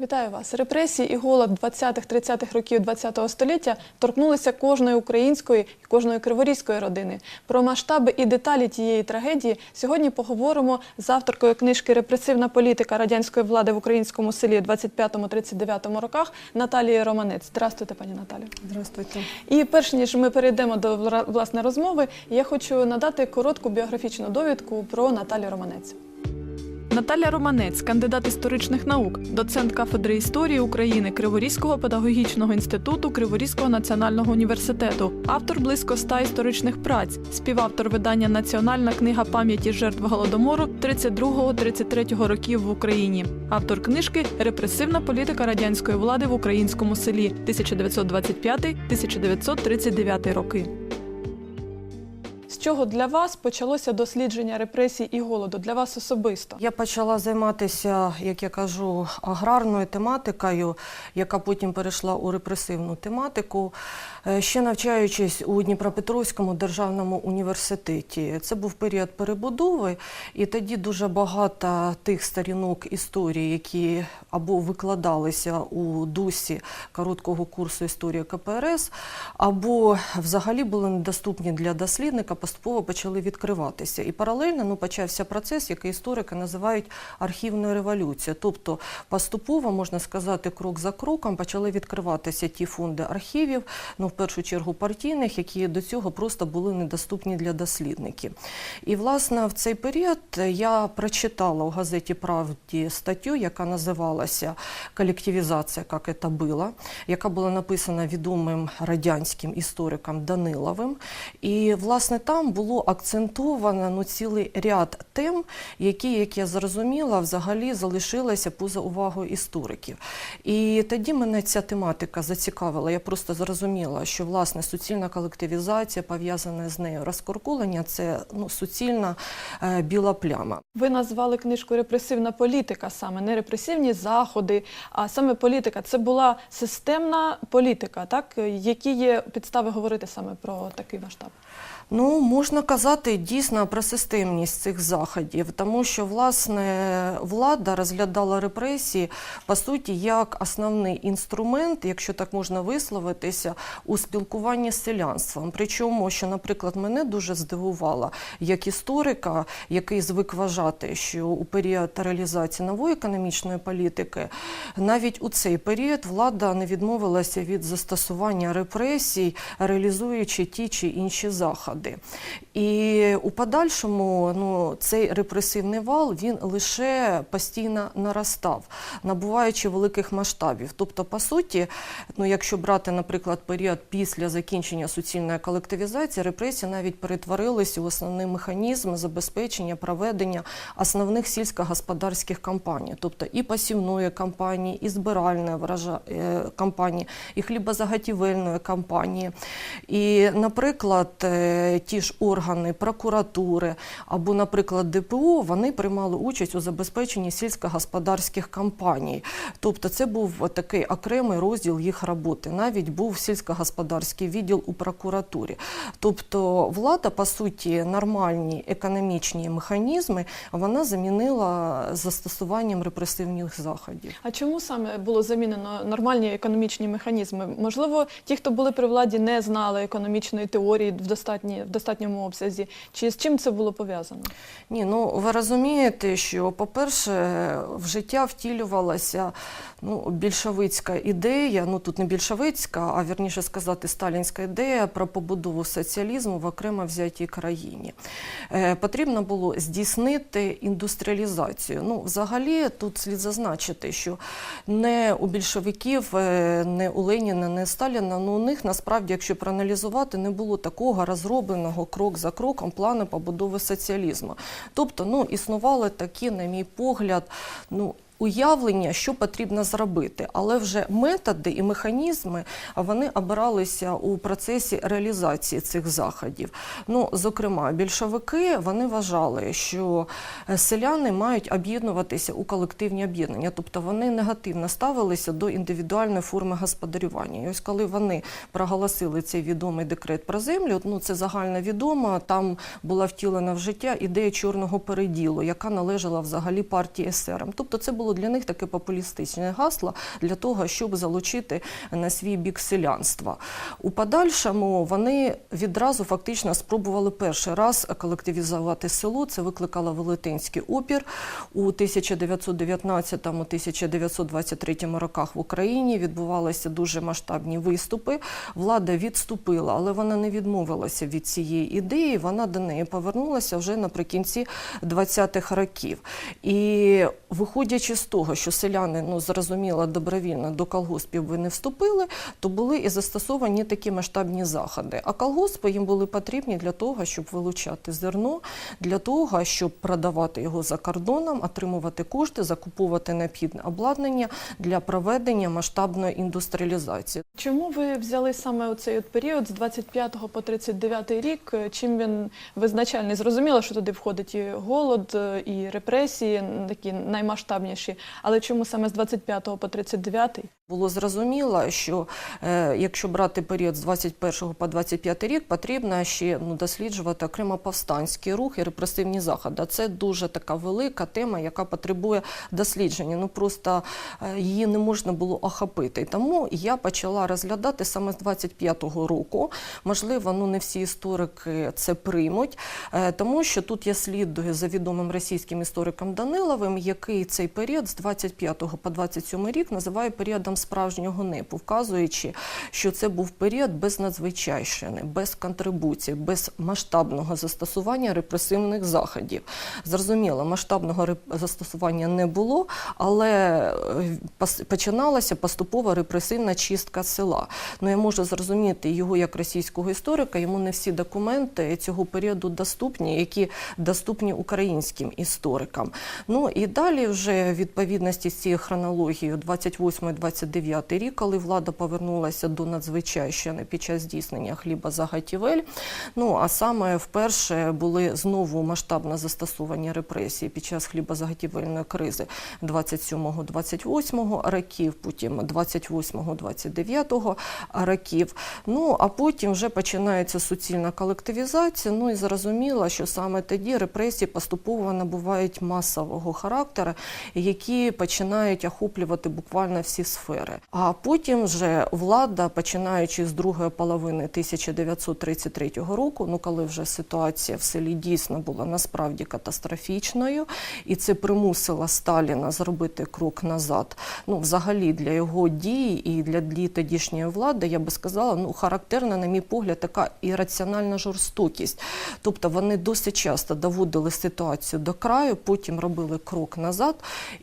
Вітаю вас. Репресії і голод 20-30-х років ХХ століття торкнулися кожної української і кожної криворізької родини. Про масштаби і деталі тієї трагедії сьогодні поговоримо з авторкою книжки Репресивна політика радянської влади в українському селі у 25-39 роках Наталією Романець. Здравствуйте, пані Наталю. Здравствуйте. І перш ніж ми перейдемо до вла- власне розмови, я хочу надати коротку біографічну довідку про Наталію Романець. Наталя Романець, кандидат історичних наук, доцент кафедри історії України Криворізького педагогічного інституту Криворізького національного університету, автор близько ста історичних праць, співавтор видання Національна книга пам'яті жертв голодомору 32-33 років в Україні, автор книжки Репресивна політика радянської влади в українському селі 1925-1939 роки. З чого для вас почалося дослідження репресій і голоду? Для вас особисто? Я почала займатися, як я кажу, аграрною тематикою, яка потім перейшла у репресивну тематику, ще навчаючись у Дніпропетровському державному університеті. Це був період перебудови, і тоді дуже багато тих сторінок історії, які або викладалися у дусі короткого курсу історії КПРС, або взагалі були недоступні для дослідника, поступово почали відкриватися. І паралельно ну, почався процес, який історики називають архівною революцією. Тобто поступово, можна сказати, крок за кроком почали відкриватися ті фонди архівів, ну першу чергу партійних, які до цього просто були недоступні для дослідників. І власне в цей період я прочитала у газеті Правді статтю, яка називалася Колективізація, як це було, яка була написана відомим радянським істориком Даниловим. І власне там було акцентовано ну, цілий ряд тем, які, як я зрозуміла, взагалі залишилися поза увагою істориків. І тоді мене ця тематика зацікавила. Я просто зрозуміла, що власне суцільна колективізація, пов'язана з нею розкоркулення, це ну, суцільна е, біла пляма. Ви назвали книжку Репресивна політика саме не репресивні заходи, а саме політика. Це була системна політика, так які є підстави говорити саме про такий масштаб? Ну, можна казати дійсно про системність цих заходів, тому що власне влада розглядала репресії по суті як основний інструмент, якщо так можна висловитися, у спілкуванні з селянством. Причому, що, наприклад, мене дуже здивувало, як історика, який звик вважати, що у період реалізації нової економічної політики, навіть у цей період влада не відмовилася від застосування репресій, реалізуючи ті чи інші заходи. І у подальшому ну, цей репресивний вал він лише постійно наростав, набуваючи великих масштабів. Тобто, по суті, ну, якщо брати, наприклад, період після закінчення суцільної колективізації, репресії навіть перетворилися у основний механізм забезпечення проведення основних сільськогосподарських кампаній, тобто і посівної кампанії, і збиральної врожа... е, кампанії, і хлібозаготівельної кампанії. І, наприклад, е, ті ж органи прокуратури або, наприклад, ДПУ, вони приймали участь у забезпеченні сільськогосподарських кампаній. Тобто це був такий окремий розділ їх роботи. Навіть був сільськогосподарський відділ у прокуратурі. Тобто влада, по суті, нормальні економічні механізми вона замінила застосуванням репресивних заходів. А чому саме було замінено нормальні економічні механізми? Можливо, ті, хто були при владі, не знали економічної теорії в в достатньому обсязі. Чи з чим це було пов'язано? Ні, ну ви розумієте, що, по-перше, в життя втілювалася ну, більшовицька ідея, ну тут не більшовицька, а вірніше сказати, сталінська ідея про побудову соціалізму в окремо взятій країні. Е, потрібно було здійснити індустріалізацію. Ну, взагалі, тут слід зазначити, що не у більшовиків, е, не у Леніна, не Сталіна, ну у них насправді, якщо проаналізувати, не було такого розробленого крок за кроком плану побудови соціалізму. Тобто, ну, існували такі, на мій погляд, ну, уявлення, що потрібно зробити, але вже методи і механізми вони обиралися у процесі реалізації цих заходів. Ну, зокрема, більшовики вони вважали, що е, селяни мають об'єднуватися у колективні об'єднання, тобто вони негативно ставилися до індивідуальної форми господарювання. І ось коли вони проголосили цей відомий декрет про землю, ну це загально відомо. Там була втілена в життя ідея чорного переділу, яка належала взагалі партії СРМ. Тобто це було було для них таке популістичне гасло для того, щоб залучити на свій бік селянства. У подальшому вони відразу фактично спробували перший раз колективізувати село. Це викликало велетенський опір у 1919-1923 роках в Україні. Відбувалися дуже масштабні виступи. Влада відступила, але вона не відмовилася від цієї ідеї. Вона до неї повернулася вже наприкінці 20-х років. І виходячи з того, що селяни ну зрозуміло добровільно до колгоспів би не вступили, то були і застосовані такі масштабні заходи. А колгоспи їм були потрібні для того, щоб вилучати зерно, для того, щоб продавати його за кордоном, отримувати кошти, закуповувати необхідне обладнання для проведення масштабної індустріалізації. Чому ви взяли саме у цей період з 25 по 39 рік? Чим він визначальний? Зрозуміло, що туди входить і голод, і репресії, такі наймасштабніші. Але чому саме з 25 по 39? Було зрозуміло, що е, якщо брати період з 21 по 25 рік, потрібно ще ну, досліджувати окремо повстанський рух і репресивні заходи. Це дуже така велика тема, яка потребує дослідження. Ну просто е, її не можна було охопити. Тому я почала розглядати саме з 25-го року. Можливо, ну не всі історики це приймуть, е, тому що тут я слідую за відомим російським істориком Даниловим, який цей період з 25 по 27 рік називає періодом справжнього непу, вказуючи, що це був період без надзвичайщини, без контрибуцій, без масштабного застосування репресивних заходів. Зрозуміло, масштабного застосування не було, але е, починалася поступова репресивна чистка села. Ну я можу зрозуміти його як російського історика, йому не всі документи цього періоду доступні, які доступні українським історикам. Ну і далі вже в відповідності з цією хронологією 28-29 рік, коли влада повернулася до надзвичайщини під час здійснення хлібозаготівель. Ну а саме вперше були знову масштабно застосовані репресії під час хлібозаготівельної кризи 27-28 років, потім 28-29 років. Ну а потім вже починається суцільна колективізація. Ну і зрозуміло, що саме тоді репресії поступово набувають масового характеру, починають охоплювати буквально всі сфери. А потім вже влада, починаючи з другої половини 1933 року, ну коли вже ситуація в селі дійсно була насправді катастрофічною, і це примусило Сталіна зробити крок назад. Ну, взагалі для його дій і для тодішньої влади, я би сказала, ну характерна, на мій погляд, така ірраціональна жорстокість. Тобто вони досить часто доводили ситуацію до краю, потім робили крок назад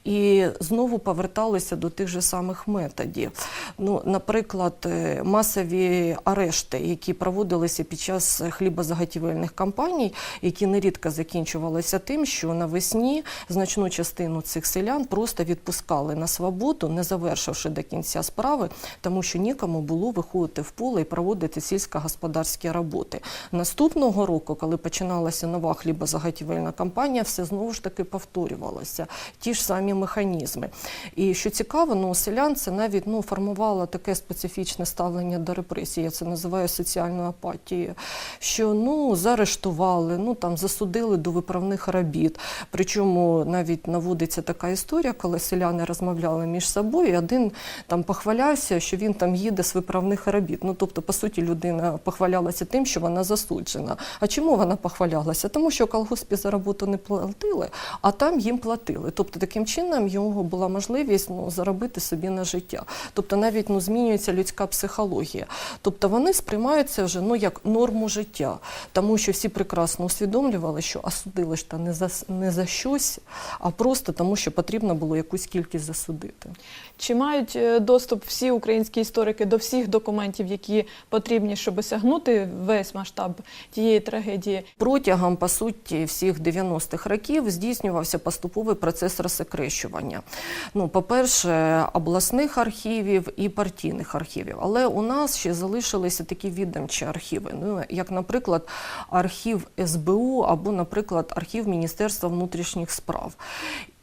і знову поверталися до тих же самих методів. Ну, наприклад, е, масові арешти, які проводилися під час хлібозаготівельних кампаній, які нерідко закінчувалися тим, що навесні значну частину цих селян просто відпускали на свободу, не завершивши до кінця справи, тому що нікому було виходити в поле і проводити сільськогосподарські роботи. Наступного року, коли починалася нова хлібозаготівельна кампанія, все знову ж таки повторювалося. Ті ж самі механізми. І що цікаво, ну, у селян це навіть ну, формувало таке специфічне ставлення до репресії, я це називаю соціальною апатією, що ну, заарештували, ну, там, засудили до виправних робіт. Причому навіть наводиться така історія, коли селяни розмовляли між собою, і один там похвалявся, що він там їде з виправних робіт. Ну, тобто, по суті, людина похвалялася тим, що вона засуджена. А чому вона похвалялася? Тому що колгоспі за роботу не платили, а там їм платили. Тобто, таким чином його була можливість ну, заробити собі на життя. Тобто, навіть ну, змінюється людська психологія. Тобто вони сприймаються вже ну, як норму життя, тому що всі прекрасно усвідомлювали, що осудили ж та не за, не за щось, а просто тому, що потрібно було якусь кількість засудити. Чи мають е, доступ всі українські історики до всіх документів, які потрібні, щоб осягнути весь масштаб тієї трагедії? Протягом по суті всіх 90-х років здійснювався поступовий процес розсекрещування. Ну, по-перше, обласних архівів і партійних архівів. Але у нас ще залишилися такі відомчі архіви, ну як, наприклад, архів СБУ або, наприклад, архів Міністерства внутрішніх справ.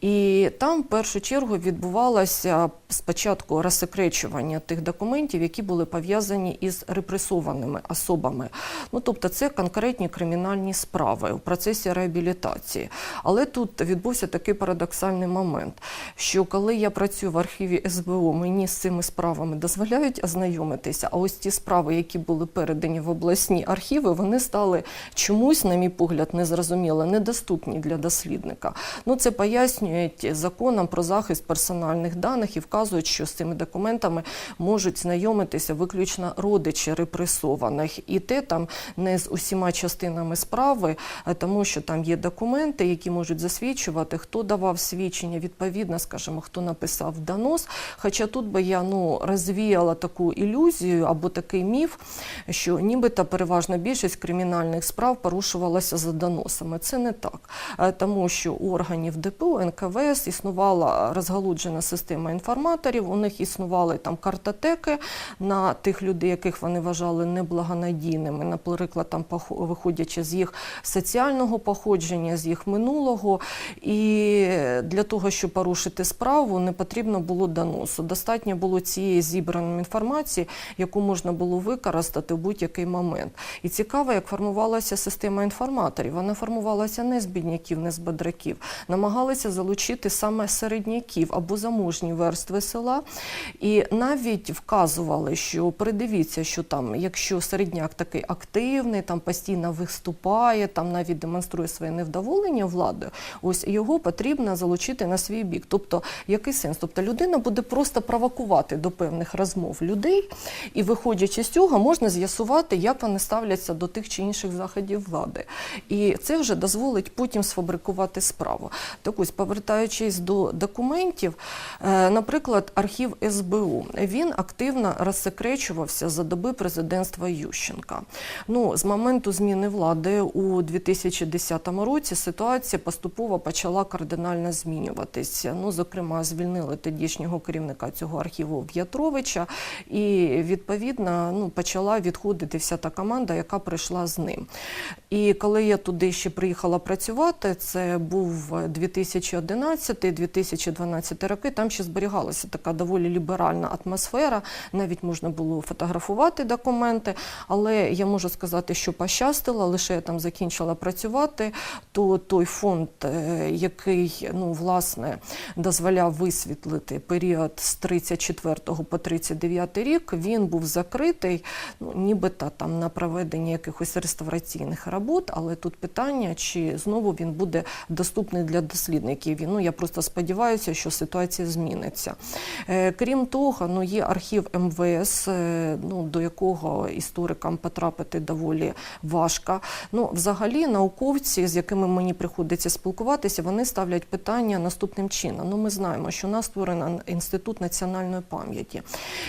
І там в першу чергу відбувалася спочатку розсекречування тих документів, які були пов'язані із репресованими особами. Ну, тобто це конкретні кримінальні справи у процесі реабілітації. Але тут відбувся такий парадоксальний момент, що коли я працюю в архіві СБУ, мені з цими справами дозволяють ознайомитися, а ось ті справи, які були передані в обласні архіви, вони стали чомусь, на мій погляд, незрозуміло, недоступні для дослідника. Ну, це пояснюють законом про захист персональних даних і вказують, що з цими документами можуть знайомитися виключно родичі репресованих. І те там не з усіма частинами справи, тому що там є документи, які можуть засвідчувати, хто давав свідчення, відповідно, скажімо, хто написав донос. Хоча тут би я ну, розвіяла таку ілюзію або такий міф, що нібито переважна більшість кримінальних справ порушувалася за доносами. Це не так, Е, тому що у органів ДПУ, НКВС існувала розгалуджена система інформаторів, у них існували там картотеки на тих людей, яких вони вважали неблагонадійними, наприклад, там виходячи з їх соціального походження, з їх минулого. І для того, щоб порушити справу, не потрібно було доносу. Достатньо було цієї зібраної інформації, яку можна було використати в будь-який момент. І цікаво, як формувалася система інформаторів. Вона формувалася не з бідняків, не з бедраків. Намагалися залучити саме середняків або заможні верстви села. І навіть вказували, що придивіться, що там, якщо середняк такий активний, там постійно виступає, там навіть демонструє своє невдоволення владою, ось його потрібно залучити на свій бік. Тобто, який сенс? Тобто людина буде просто провокувати до певних розмов людей, і виходячи з цього, можна з'ясувати, як вони ставляться до тих чи інших заходів влади. І це вже дозволить потім сфабрикувати справу. Так ось, повертаючись до документів, е, наприклад, архів СБУ він активно розсекречувався за доби президентства Ющенка. Ну, з моменту зміни влади у 2010 році ситуація поступово почала кардинально змінюватися. Ну, зокрема, звільнили тодішнього керівника цього архіву В'ятровича, і відповідно ну, почала відходити вся та команда, яка прийшла з ним. І коли я туди ще приїхала працювати, це був 2011-2012 роки. Там ще зберігалася така доволі ліберальна атмосфера. Навіть можна було фотографувати документи. Але я можу сказати, що пощастило, лише я там закінчила працювати, то той фонд, е, який ну, власне дозволяв висвітлити період з 34 по 39 рік, він був закритий, ну, нібито там на проведення якихось реставраційних робот, але тут питання, чи знову він буде доступний для дослідників. Ну, я просто сподіваюся, що ситуація зміниться. Е, Крім того, ну, є архів МВС, е, ну, до якого історикам потрапити доволі важко. Ну, взагалі, науковці, з якими мені приходиться спілкуватися, вони ставлять питання наступним чином. Ну, ми знаємо, що у нас створено інститут національної пам'яті,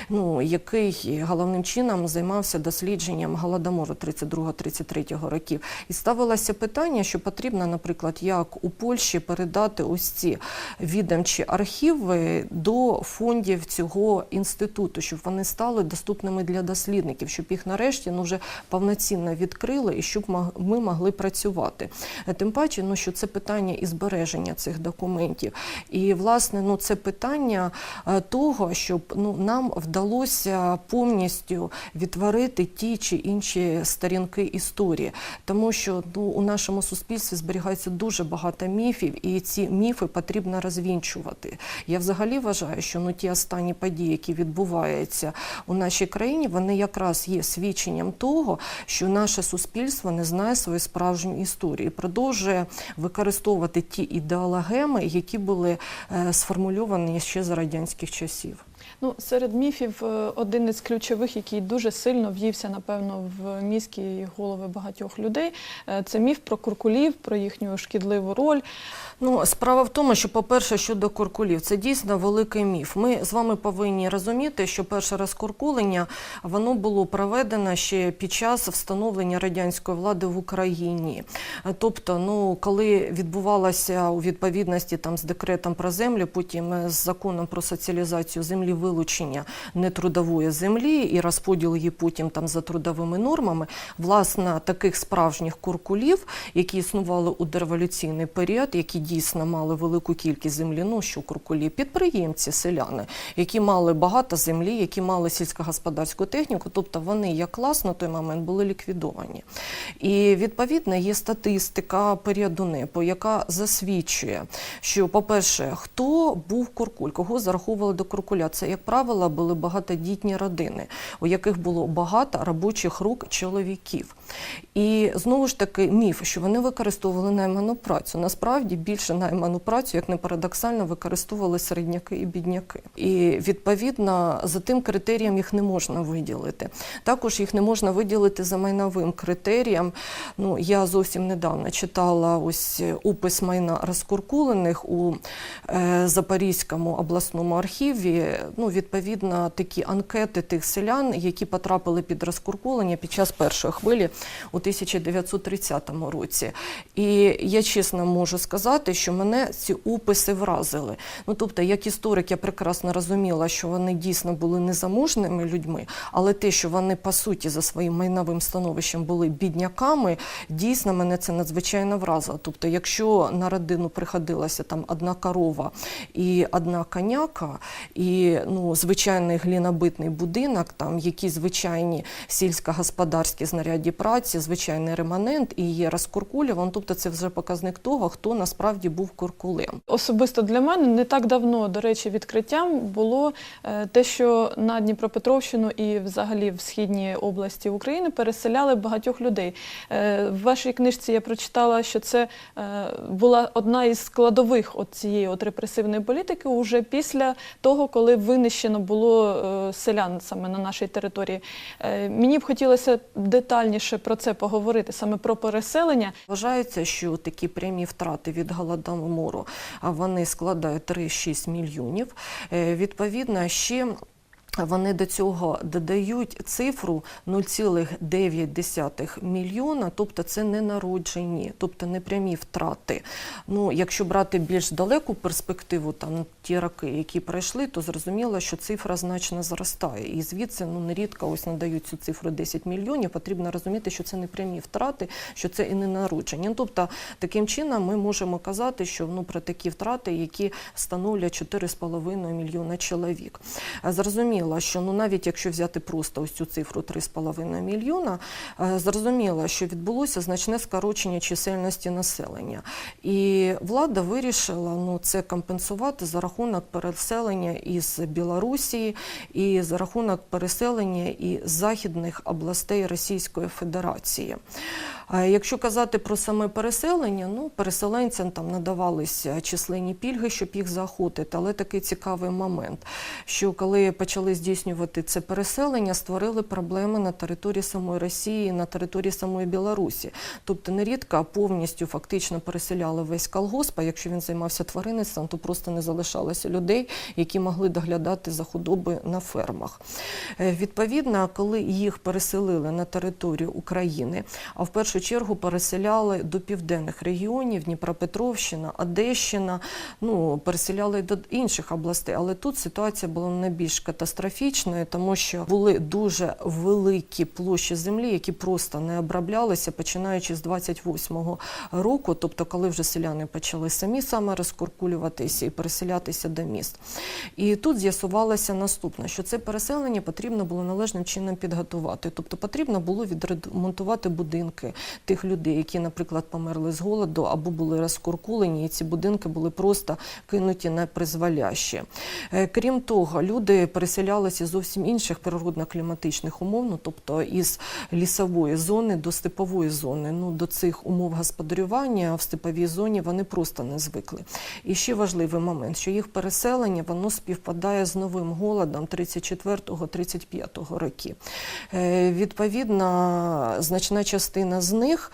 ну, який головним чином займався дослідженням голодомору 32-33 років. І ставилося питання, що потрібно, наприклад, як у Польщі передати ось ці відомчі архіви до фондів цього інституту, щоб вони стали доступними для дослідників, щоб їх нарешті ну, вже повноцінно відкрили і щоб ми могли працювати. Е, Тим паче, ну, що це питання і збереження цих документів. І, власне, ну, це питання е, того, щоб ну, нам вдалося повністю відтворити ті чи інші сторінки історії. Тому що ну, у нашому суспільстві зберігається дуже багато міфів, і ці міфи потрібно розвінчувати. Я взагалі вважаю, що ну, ті останні події, які відбуваються у нашій країні, вони якраз є свідченням того, що наше суспільство не знає свою справжню історію і продовжує використовувати ті ідеологеми, які були е, сформульовані ще за радянських часів. Ну, серед міфів е, один із ключових, який дуже сильно в'ївся, напевно, в мізки голови багатьох людей, е, це міф про куркулів, про їхню шкідливу роль. Ну, справа в тому, що, по-перше, щодо куркулів, це дійсно великий міф. Ми з вами повинні розуміти, що перше розкуркулення воно було проведено ще під час встановлення радянської влади в Україні. Тобто, ну, коли відбувалося у відповідності там з декретом про землю, потім е, з законом про соціалізацію землі вилучення нетрудової землі і розподіл її потім там за трудовими нормами, власне, таких справжніх куркулів, які існували у дореволюційний період, які дійсно мали велику кількість землі, ну що куркулі, підприємці, селяни, які мали багато землі, які мали сільськогосподарську техніку, тобто вони як клас на той момент були ліквідовані. І відповідно є статистика періоду НЕПу, яка засвідчує, що, по-перше, хто був куркуль, кого зараховували до куркуля. Це, як правило, були багатодітні родини, у яких було багато робочих рук чоловіків. І знову ж таки міф, що вони використовували найману працю. Насправді більше найману працю, як не парадоксально, використовували середняки і бідняки. І відповідно за тим критерієм їх не можна виділити. Також їх не можна виділити за майновим критерієм. Ну я зовсім недавно читала ось опис майна розкуркулених у е, Запорізькому обласному архіві. Ну, відповідно, такі анкети тих селян, які потрапили під розкуркулення під час першої хвилі у 1930 році. І я чесно можу сказати, що мене ці описи вразили. Ну, тобто, як історик, я прекрасно розуміла, що вони дійсно були незаможними людьми, але те, що вони по суті за своїм майновим становищем були бідняками, дійсно мене це надзвичайно вразило. Тобто, якщо на родину приходилася там одна корова і одна коняка, і ну, звичайний глінобитний будинок, там якісь звичайні сільськогосподарські знаряді праці, звичайний реманент і є розкуркулюван, тобто це вже показник того, хто насправді був куркулем. Особисто для мене не так давно, до речі, відкриттям було е, те, що на Дніпропетровщину і взагалі в східній області України переселяли багатьох людей. Е, В вашій книжці я прочитала, що це е, була одна із складових от цієї от репресивної політики уже після того, коли винищено було селян саме на нашій території. Мені б хотілося детальніше про це поговорити, саме про переселення. Вважається, що такі прямі втрати від голодомору вони складають 3-6 мільйонів. Е, Відповідно, ще вони до цього додають цифру 0,9 мільйона, тобто це не народжені, тобто не прямі втрати. Ну, якщо брати більш далеку перспективу, там ті роки, які пройшли, то зрозуміло, що цифра значно зростає. І звідси ну нерідко ось надають цю цифру 10 мільйонів. Потрібно розуміти, що це не прямі втрати, що це і не народження. Ну, Тобто, таким чином ми можемо казати, що ну про такі втрати, які становлять 4,5 мільйона чоловік. Е, Зрозуміло, що ну навіть якщо взяти просто ось цю цифру 3,5 мільйона, е, зрозуміло, що відбулося значне скорочення чисельності населення. І влада вирішила ну, це компенсувати за рахунок переселення із Білорусі і за рахунок переселення із західних областей Російської Федерації. Якщо казати про саме переселення, ну переселенцям там надавалися численні пільги, щоб їх заохотити. Але такий цікавий момент, що коли почали здійснювати це переселення, створили проблеми на території самої Росії, на території самої Білорусі. Тобто нерідко повністю фактично переселяли весь колгосп, а якщо він займався тваринництвом, то просто не залишалося людей, які могли доглядати за худоби на фермах. Е, Відповідно, коли їх переселили на територію України, а в першу чергу переселяли до південних регіонів, Дніпропетровщина, Одещина, ну переселяли до інших областей. Але тут ситуація була найбільш катастрофічною, тому що були дуже великі площі землі, які просто не оброблялися, починаючи з 28-го року, тобто коли вже селяни почали самі саме розкуркулюватися і переселятися до міст. І тут з'ясувалося наступне, що це переселення потрібно було належним чином підготувати. Тобто потрібно було відремонтувати будинки тих людей, які, наприклад, померли з голоду або були розкуркулені, і ці будинки були просто кинуті на призволяще. Е, Крім того, люди переселялися зовсім інших природно-кліматичних умов, ну, тобто із лісової зони до степової зони. Ну, до цих умов господарювання в степовій зоні вони просто не звикли. І ще важливий момент, що їх переселення воно співпадає з новим голодом 34-35 років. Е, Відповідно, значна частина з них,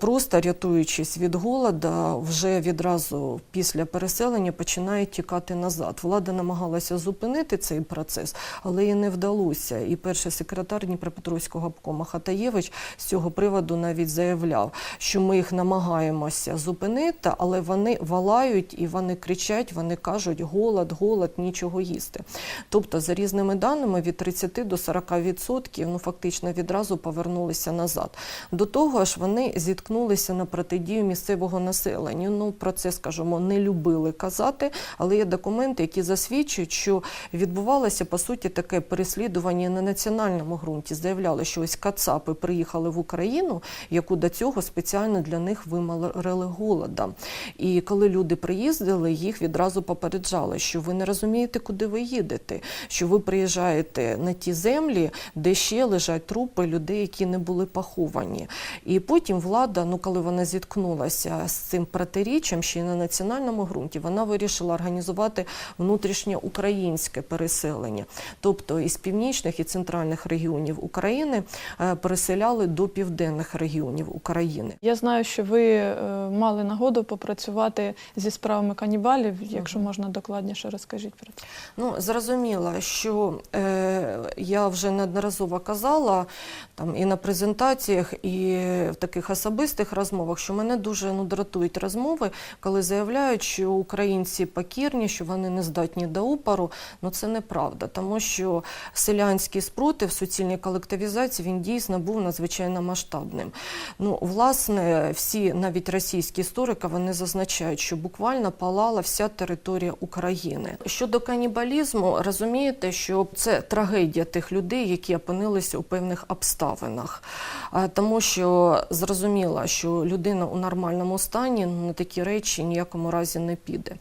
просто рятуючись від голода, вже відразу після переселення починають тікати назад. Влада намагалася зупинити цей процес. але і не вдалося. І перший секретар Дніпропетровського обкома Хатаєвич з цього приводу навіть заявляв, що ми їх намагаємося зупинити, але вони валають і вони кричать, вони кажуть голод, голод, нічого їсти. Тобто, за різними даними, від 30 до 40 відсотків ну фактично відразу повернулися назад. До того ж, вони зіткнулися на протидію місцевого населення. Ну про це скажімо, не любили казати, але є документи, які засвідчують, що відбувалося по суті таке переслідування на національному ґрунті. Заявляли, що ось кацапи приїхали в Україну, яку до цього спеціально для них вималили голода. І коли люди приїздили, їх відразу попереджали, що ви не розумієте, куди ви їдете, що ви приїжджаєте на ті землі, де ще лежать трупи людей, які не були поховані. І потім влада, ну коли вона зіткнулася з цим протиріччям ще й на національному ґрунті, вона вирішила організувати внутрішнє українське переселення. Тобто із північних і центральних регіонів України е, переселяли до південних регіонів України. Я знаю, що ви е, мали нагоду попрацювати зі справами канібалів. Якщо можна докладніше, розкажіть про це. Ну, зрозуміло, що е, я вже неодноразово казала там і на презентаціях, і в таких особистих розмовах, що мене дуже ну, дратують розмови, коли заявляють, що українці покірні, що вони не здатні до упору. Ну це неправда, тому що селянський спротив суцільній колективізації він дійсно був надзвичайно масштабним. Ну, власне, всі навіть російські історики вони зазначають, що буквально палала вся територія України. Щодо канібалізму, розумієте, що це трагедія тих людей, які опинилися у певних обставинах, тому що зрозуміло, що людина у нормальному стані ну, на такі речі ніякому разі не піде.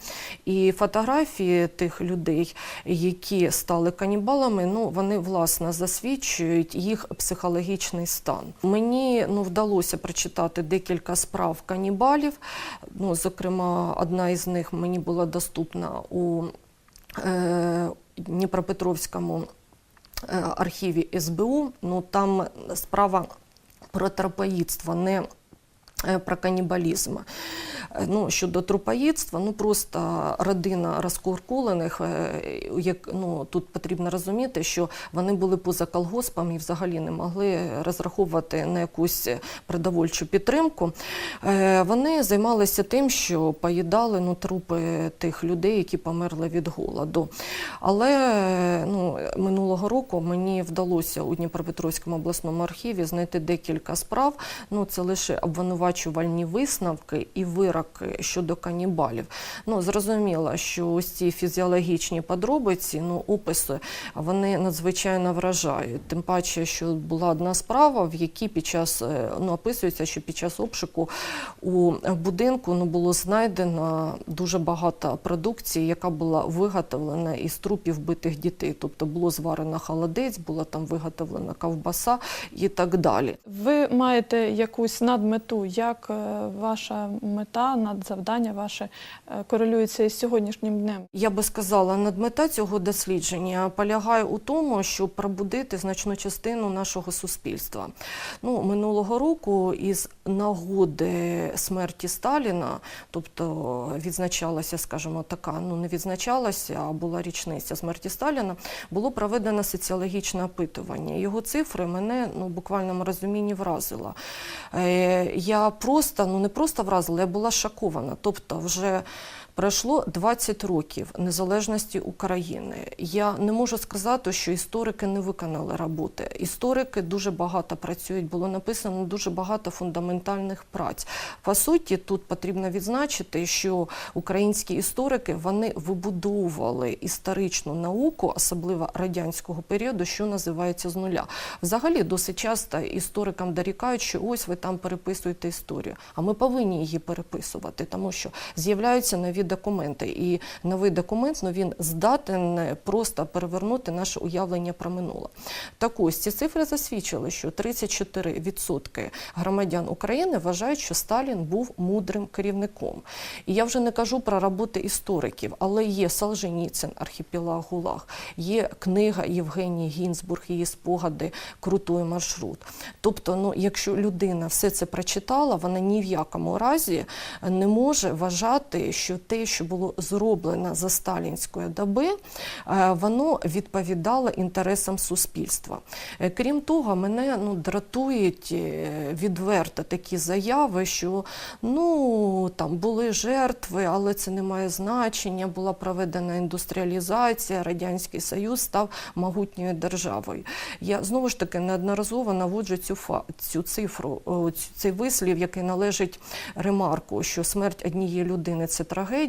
І фотографії тих людей, які стали канібалами, ну вони власне засвідчують їх психологічний стан. Мені ну вдалося прочитати декілька справ канібалів. Ну, зокрема, одна із них мені була доступна у е, Дніпропетровському е, архіві СБУ. Ну там справа про трапоїдство, не про канібалізм. Е, Ну, щодо трупоїдства, ну просто родина розкуркулених, е, як ну тут потрібно розуміти, що вони були поза колгоспом і взагалі не могли розраховувати на якусь продовольчу підтримку. Е, Вони займалися тим, що поїдали ну, трупи тих людей, які померли від голоду. Але е, ну, минулого року мені вдалося у Дніпропетровському обласному архіві знайти декілька справ. Ну, це лише обвинувачувальні висновки і вироки щодо канібалів. Ну, зрозуміло, що ось ці фізіологічні подробиці, ну, описи, вони надзвичайно вражають. Тим паче, що була одна справа, в якій під час е, ну, описується, що під час обшуку у будинку ну, було знайдено дуже багато продукції, яка була виготовлена із трупів битих дітей. Тобто було зварено холодець, була там виготовлена ковбаса і так далі. Ви маєте якусь надмету, як е, ваша мета, надзавдання ваше е, корелюється із сьогоднішнім днем? Я би сказала, надмета цього дослідження полягає у тому, щоб пробудити значну частину нашого суспільства. Ну, минулого року із нагоди смерті Сталіна, тобто відзначалася, скажімо, така, ну не відзначалася, а була річниця смерті Сталіна, було проведено соціологічне опитування. Його цифри мене ну, в буквальному розумінні вразила. Е, просто, ну не просто вразила, я була шокована. Тобто, вже Пройшло 20 років незалежності України. Я не можу сказати, що історики не виконали роботи. Історики дуже багато працюють, було написано дуже багато фундаментальних праць. По суті, тут потрібно відзначити, що українські історики вони вибудовували історичну науку, особливо радянського періоду, що називається з нуля. Взагалі, досить часто історикам дорікають, що ось ви там переписуєте історію. А ми повинні її переписувати, тому що з'являються нові документи. І новий документ ну, він здатен просто перевернути наше уявлення про минуле. Так ось ці цифри засвідчили, що 34% громадян України вважають, що Сталін був мудрим керівником. І я вже не кажу про роботи істориків, але є Солженіцин, архіпелаг ГУЛАГ, є книга Євгенії Гінзбург, її спогади Крутой маршрут. Тобто, ну, якщо людина все це прочитала, вона ні в якому разі не може вважати, що те, що було зроблено за сталінської доби, е, воно відповідало інтересам суспільства. Е, Крім того, мене ну, дратують е, відверто такі заяви, що ну, там були жертви, але це не має значення, була проведена індустріалізація, Радянський Союз став могутньою державою. Я знову ж таки неодноразово наводжу цю, цю цифру, цей вислів, який належить ремарку, що смерть однієї людини це трагедія,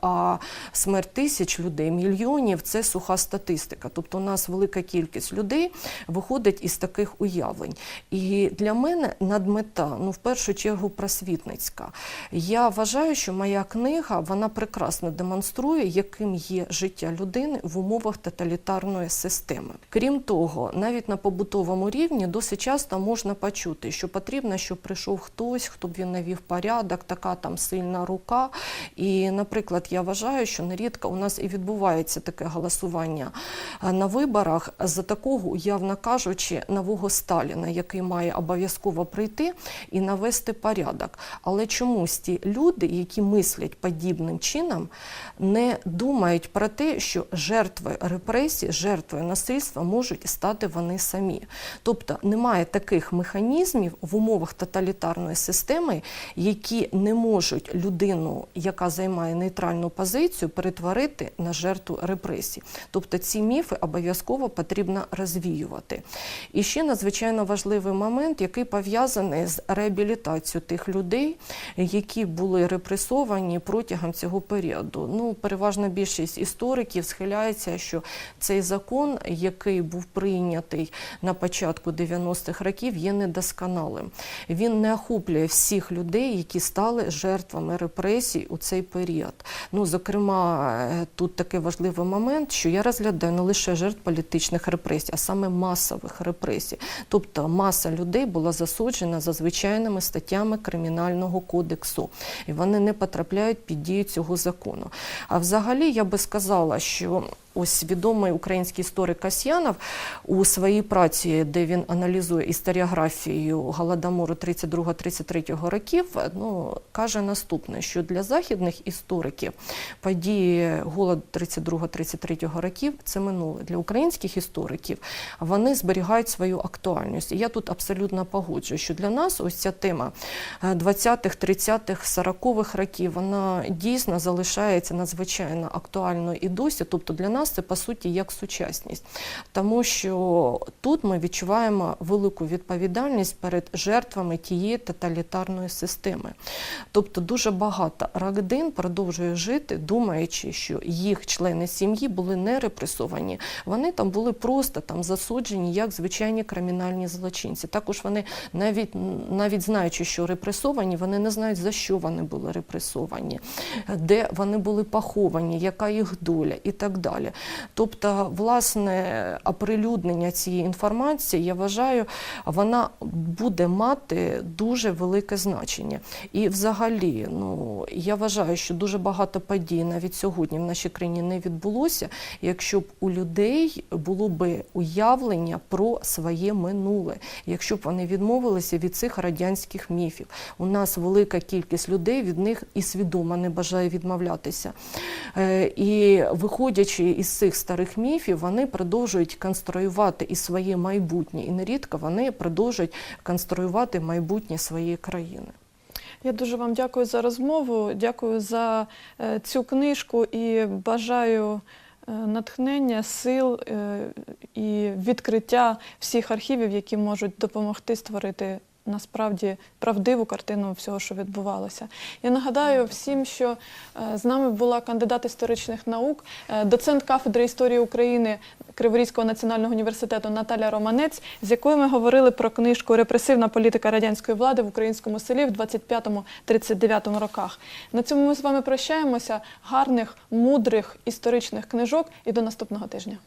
а смерть тисяч людей, мільйонів це суха статистика. Тобто у нас велика кількість людей виходить із таких уявлень. І для мене надмета, ну в першу чергу, просвітницька. Я вважаю, що моя книга вона прекрасно демонструє, яким є життя людини в умовах тоталітарної системи. Крім того, навіть на побутовому рівні досить часто можна почути, що потрібно, щоб прийшов хтось, хто б він навів порядок, така там сильна рука. І, наприклад, я вважаю, що нерідко у нас і відбувається таке голосування е, на виборах за такого, уявно кажучи, нового Сталіна, який має обов'язково прийти і навести порядок. Але чомусь ті люди, які мислять подібним чином, не думають про те, що жертви репресій, жертви насильства можуть стати вони самі. Тобто немає таких механізмів в умовах тоталітарної системи, які не можуть людину, яка займає нейтральну позицію, перетворити на жертву репресій. Тобто ці міфи обов'язково потрібно розвіювати. І ще надзвичайно важливий момент, який пов'язаний з реабілітацією тих людей, які були репресовані протягом цього періоду. Ну, переважна більшість істориків схиляється, що цей закон, який був прийнятий на початку 90-х років, є недосконалим. Він не охоплює всіх людей, які стали жертвами репресій у цей період. Ну, зокрема, е, тут такий важливий момент, що я розглядаю не лише жертв політичних репресій, а саме масових репресій. Тобто маса людей була засуджена за звичайними статтями Кримінального кодексу, і вони не потрапляють під дію цього закону. А взагалі я би сказала, що ось відомий український історик Касьянов у своїй праці, де він аналізує історіографію Голодомору 32-33 років, ну, каже наступне, що для західних істориків події голод 32-33 років це минуле. Для українських істориків вони зберігають свою актуальність. І я тут абсолютно погоджуюсь, що для нас ось ця тема е, 20-х, 30-х, 40-х років, вона дійсно залишається надзвичайно актуальною і досі. Тобто для нас це по суті як сучасність, тому що тут ми відчуваємо велику відповідальність перед жертвами тієї тоталітарної системи. Тобто дуже багато родин продовжує жити, думаючи, що їх члени сім'ї були не репресовані. Вони там були просто там засуджені як звичайні кримінальні злочинці. Також вони навіть навіть знаючи, що репресовані, вони не знають за що вони були репресовані, де вони були поховані, яка їх доля і так далі. Тобто, власне, оприлюднення цієї інформації, я вважаю, вона буде мати дуже велике значення. І взагалі, ну я вважаю, що дуже багато подій навіть сьогодні в нашій країні не відбулося, якщо б у людей було би уявлення про своє минуле, якщо б вони відмовилися від цих радянських міфів. У нас велика кількість людей від них і свідомо не бажає відмовлятися. Е, І виходячи із цих старих міфів, вони продовжують конструювати і своє майбутнє, і нерідко вони продовжують конструювати майбутнє своєї країни. Я дуже вам дякую за розмову, дякую за е, цю книжку і бажаю е, натхнення, сил е, і відкриття всіх архівів, які можуть допомогти створити насправді правдиву картину всього, що відбувалося. Я нагадаю всім, що е, з нами була кандидат історичних наук, е, доцент кафедри історії України Криворізького національного університету Наталя Романець, з якою ми говорили про книжку Репресивна політика радянської влади в українському селі в 25-39 роках. На цьому ми з вами прощаємося. Гарних, мудрих історичних книжок і до наступного тижня.